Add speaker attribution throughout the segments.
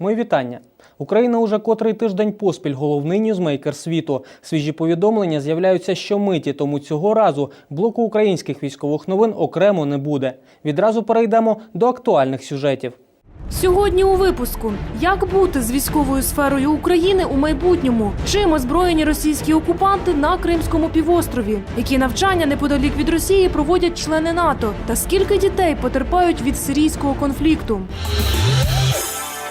Speaker 1: Мої вітання. Україна уже котрий тиждень поспіль головний ньюзмейкер світу. Свіжі повідомлення з'являються щомиті, тому цього разу блоку українських військових новин окремо не буде. Відразу перейдемо до актуальних сюжетів.
Speaker 2: Сьогодні у випуску як бути з військовою сферою України у майбутньому, чим озброєні російські окупанти на Кримському півострові, які навчання неподалік від Росії проводять члени НАТО, та скільки дітей потерпають від сирійського конфлікту.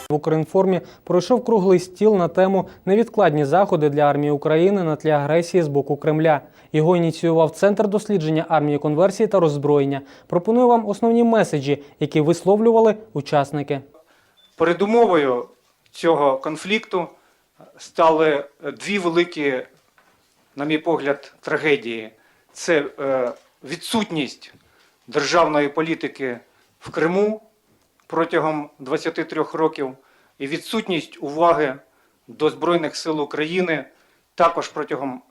Speaker 1: В Укрінформі пройшов круглий стіл на тему невідкладні заходи для армії України на тлі агресії з боку Кремля. Його ініціював Центр дослідження армії конверсії та роззброєння. Пропоную вам основні меседжі, які висловлювали учасники.
Speaker 3: Передумовою цього конфлікту стали дві великі, на мій погляд, трагедії: це е, відсутність державної політики в Криму протягом 23 років і відсутність уваги до Збройних сил України також протягом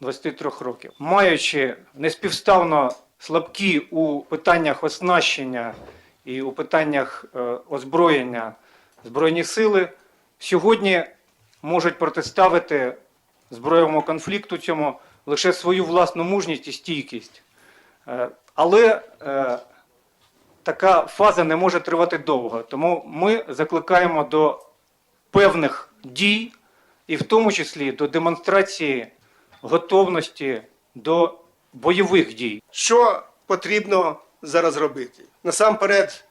Speaker 3: 23 років. Маючи неспівставно слабкі у питаннях оснащення і у питаннях е, озброєння Збройні сили, сьогодні можуть протиставити збройному конфлікту цьому лише свою власну мужність і стійкість. Е, Але е, така фаза не може тривати довго. Тому ми закликаємо до певних дій, і в тому числі до демонстрації готовності до бойових дій.
Speaker 4: Що потрібно зараз робити? Насамперед,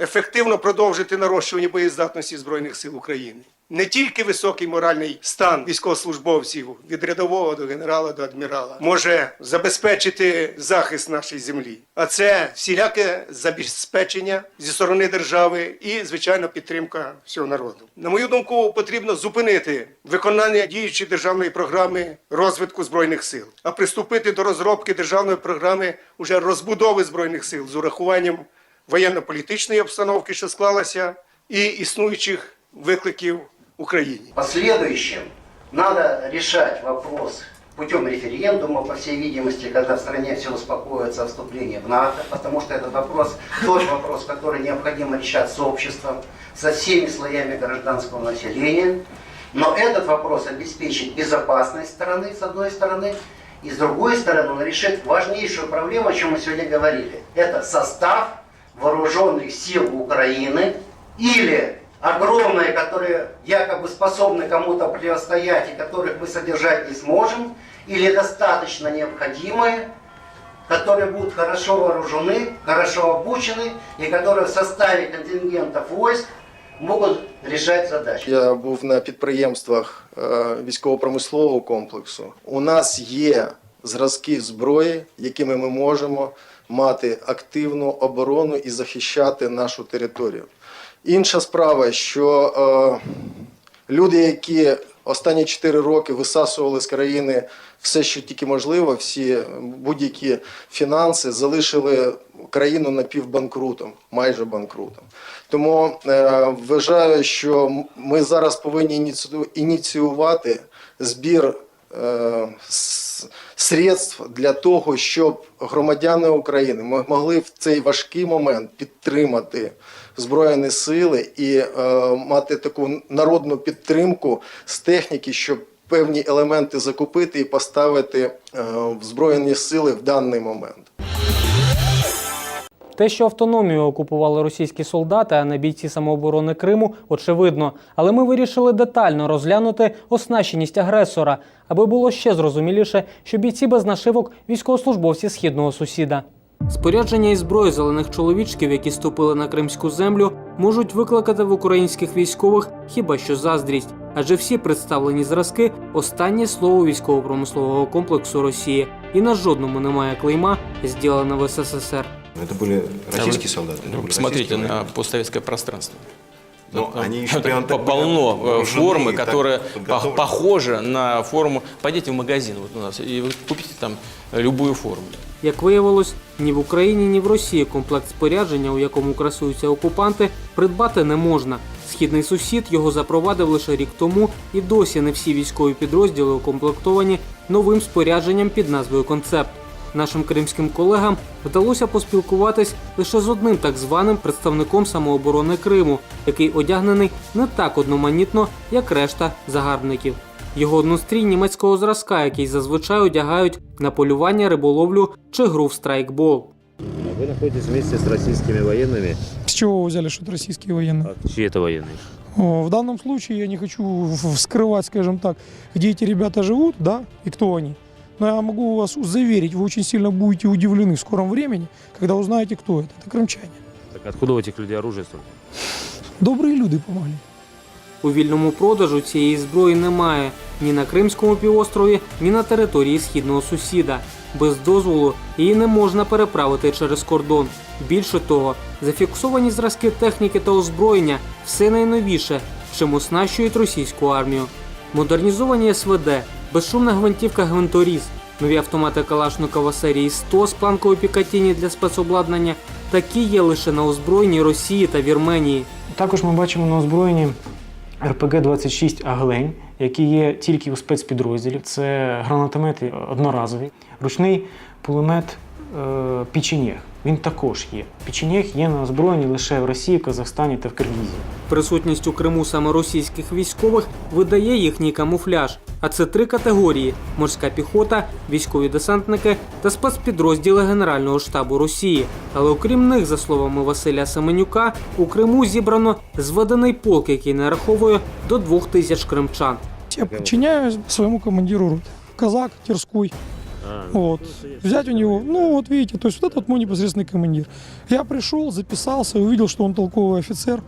Speaker 4: ефективно продовжити нарощування боєздатності Збройних сил України. Не тільки високий моральний стан військовослужбовців від рядового до генерала до адмірала може забезпечити захист нашої землі, а це всіляке забезпечення зі сторони держави і, звичайно, підтримка всього народу. На мою думку, потрібно зупинити виконання діючої державної програми розвитку збройних сил, а приступити до розробки державної програми уже розбудови збройних сил з урахуванням воєнно-політичної обстановки, що склалася, і існуючих викликів Україні.
Speaker 5: В последующем надо решать вопрос путем референдума, по всей видимости, когда в стране все успокоится о вступлении в НАТО, потому что этот вопрос, тот вопрос, который необходимо решать с обществом, со всеми слоями гражданского населения. Но этот вопрос обеспечит безопасность страны, с одной стороны, и с другой стороны он решит важнейшую проблему, о чем мы сегодня говорили. Это состав вооруженных сил Украины или огромные, которые якобы способны кому-то противостоять и которых мы содержать не сможем, или достаточно необходимые, которые будут хорошо вооружены, хорошо обучены и которые в составе контингентов войск могут решать задачи.
Speaker 6: Я був на підприємствах е, військово-промислового комплексу. У нас є зразки зброї, якими ми можемо мати активну оборону і захищати нашу територію. Інша справа, що е, люди, які останні 4 роки висасували з країни все, що тільки можливо, всі будь-які фінанси, залишили країну напівбанкрутом, майже банкрутом. Тому е, вважаю, що ми зараз повинні ініціювати збір средств для того, щоб громадяни України могли в цей важкий момент підтримати збройні сили і е, мати таку народну підтримку з техніки, щоб певні елементи закупити і поставити е, в збройні сили в даний момент.
Speaker 1: Те, що автономію окупували російські солдати, а не бійці самооборони Криму, очевидно. Але ми вирішили детально розглянути оснащеність агресора, аби було ще зрозуміліше, що бійці без нашивок військовослужбовці східного сусіда. Спорядження і зброї зелених чоловічків, які ступили на кримську землю, можуть викликати в українських військових хіба що заздрість, адже всі представлені зразки останнє слово військово-промислового комплексу Росії, і на жодному немає клейма «Зділено в СССР.
Speaker 7: Это были российские солдаты? это
Speaker 8: Ну,
Speaker 7: были
Speaker 8: посмотрите
Speaker 7: российские
Speaker 8: на
Speaker 7: военные?
Speaker 8: постсоветское пространство.
Speaker 7: Но
Speaker 8: Там-
Speaker 7: они еще
Speaker 8: там
Speaker 7: прям так
Speaker 8: полно э,
Speaker 7: вооружены,
Speaker 8: формы,
Speaker 7: так
Speaker 8: которая по-
Speaker 7: подготовлены.
Speaker 8: похожа на форму. Пойдите в магазин вот у нас и вы купите там любую форму.
Speaker 1: Як виявилось, ні в Україні, ні в Росії комплект спорядження, у якому красуються окупанти, придбати не можна. Східний сусід його запровадив лише рік тому, і досі не всі військові підрозділи укомплектовані новим спорядженням під назвою Концепт. Нашим кримським колегам вдалося поспілкуватись лише з одним так званим представником самооборони Криму, який одягнений не так одноманітно, як решта загарбників. Його однострій німецького зразка, який зазвичай одягають на полювання, риболовлю чи гру в страйкбол.
Speaker 9: Вы находитесь вместе с российскими военными.
Speaker 10: С чего вы взяли, что это российские военные?
Speaker 9: А чьи это военные?
Speaker 10: О, В данном случае я не хочу в- вскрывать, скажем так, где эти ребята живут, да, и кто они. Но я могу вас заверить, вы очень сильно будете удивлены в скором времени, когда узнаете, кто это. Это крымчане.
Speaker 9: Так откуда у этих людей оружие столько?
Speaker 10: Добрые люди помогли.
Speaker 1: У вільному продажу цієї зброї немає ні на Кримському півострові, ні на території східного сусіда. Без дозволу її не можна переправити через кордон. Більше того, зафіксовані зразки техніки та озброєння все найновіше, чим оснащують російську армію. Модернізовані СВД, безшумна гвинтівка Гвинторіз, нові автомати Калашникова серії 100 з планкової Пікатіні для спецобладнання такі є лише на озброєнні Росії та Вірменії.
Speaker 11: Також ми бачимо на озброєнні РПГ-26 Аглень, які є тільки у спецпідрозділів. Це гранатомети одноразові, ручний кулемет е, Піченєг. Він також є. Піченєг є на озброєнні лише в Росії, Казахстані та в Киргізії.
Speaker 1: Присутність у Криму саме російських військових видає їхній камуфляж. А це три категорії: морська піхота, військові десантники та спецпідрозділи Генерального штабу Росії. Але окрім них, за словами Василя Семенюка, у Криму зібрано зведений полк, який нараховує до двох тисяч кримчан.
Speaker 10: Я подчиняюсь своему командиру. Казак Терской. Вот. Взять у него, ну вот видите, то есть вот это вот мой непосредственный командир. Я пришел, записался, увидел, что он толковый офицер,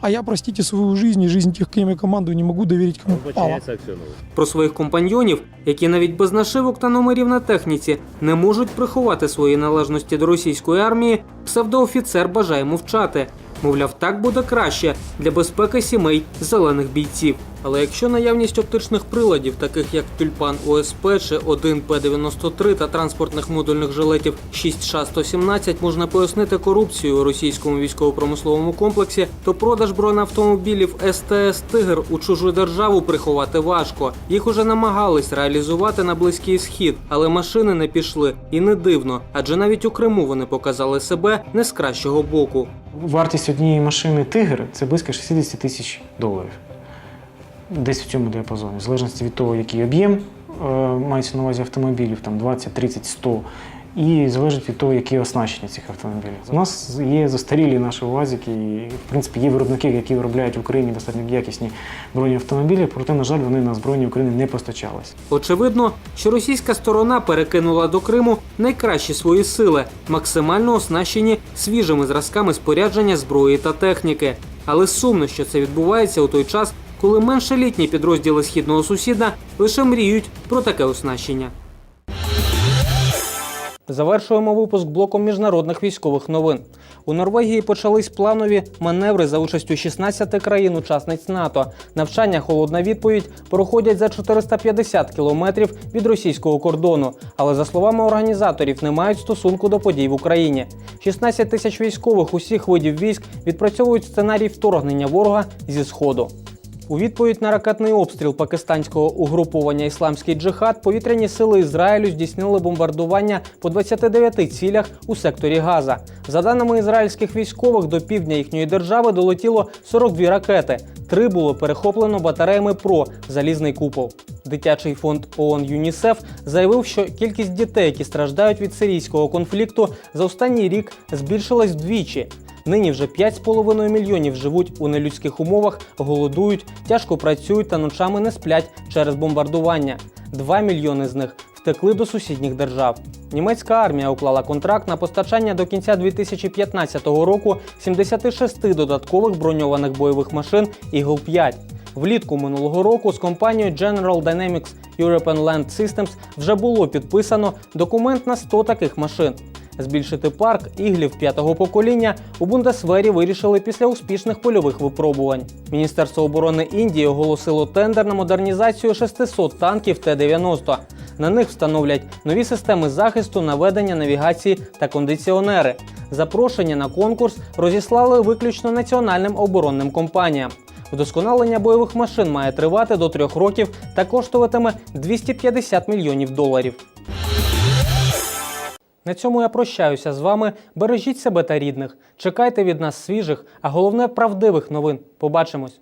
Speaker 10: а я, простите, свою жизнь и жизнь тех, кем я командую, не могу доверить кому попало.
Speaker 9: Подчиняется Аксенову.
Speaker 1: Про своїх компаньйонів, які навіть без нашивок та номерів на техніці не можуть приховати свої належності до російської армії, псевдоофіцер бажає мовчати. Мовляв, так буде краще для безпеки сімей зелених бійців. Але якщо наявність оптичних приладів, таких як тюльпан ОСП чи 1П93 та транспортних модульних жилетів 6Ш-117 можна пояснити корупцію у російському військово-промисловому комплексі, то продаж бронеавтомобілів СТС Тигр у чужу державу приховати важко. Їх уже намагались реалізувати на близький схід, але машини не пішли. І не дивно, адже навіть у Криму вони показали себе не з кращого боку.
Speaker 11: Вартість однієї машини Тигр це близько 60 тисяч доларів. Десь в цьому діапазоні, в залежності від того, який об'єм е, мається на увазі автомобілів, там 20, 30, 100, і залежить від того, які оснащення цих автомобілів. У нас є застарілі наші УАЗики, і в принципі є виробники, які виробляють в Україні достатньо якісні бронеавтомобілі, проте, на жаль, вони на збройні України не постачались.
Speaker 1: Очевидно, що російська сторона перекинула до Криму найкращі свої сили, максимально оснащені свіжими зразками спорядження зброї та техніки. Але сумно, що це відбувається у той час, коли меншолітні підрозділи східного сусіда лише мріють про таке оснащення. Завершуємо випуск блоком міжнародних військових новин. У Норвегії почались планові маневри за участю 16 країн-учасниць НАТО. Навчання холодна відповідь проходять за 450 кілометрів від російського кордону. Але за словами організаторів, не мають стосунку до подій в Україні. 16 тисяч військових усіх видів військ відпрацьовують сценарій вторгнення ворога зі сходу. У відповідь на ракетний обстріл пакистанського угруповання Ісламський джихад повітряні сили Ізраїлю здійснили бомбардування по 29 цілях у секторі Газа. За даними ізраїльських військових, до півдня їхньої держави долетіло 42 ракети. Три було перехоплено батареями ПРО Залізний купол. Дитячий фонд ООН ЮНІСЕФ заявив, що кількість дітей, які страждають від сирійського конфлікту, за останній рік збільшилась вдвічі. Нині вже 5,5 мільйонів живуть у нелюдських умовах, голодують, тяжко працюють та ночами не сплять через бомбардування. 2 мільйони з них втекли до сусідніх держав. Німецька армія уклала контракт на постачання до кінця 2015 року 76 додаткових броньованих бойових машин Eagle 5. Влітку минулого року з компанією General Dynamics European Land Systems вже було підписано документ на 100 таких машин. Збільшити парк іглів п'ятого покоління у Бундесвері вирішили після успішних польових випробувань. Міністерство оборони Індії оголосило тендер на модернізацію 600 танків Т-90. На них встановлять нові системи захисту, наведення, навігації та кондиціонери. Запрошення на конкурс розіслали виключно національним оборонним компаніям. Вдосконалення бойових машин має тривати до трьох років та коштуватиме 250 мільйонів доларів. На цьому я прощаюся з вами. Бережіть себе та рідних. Чекайте від нас свіжих, а головне правдивих новин. Побачимось.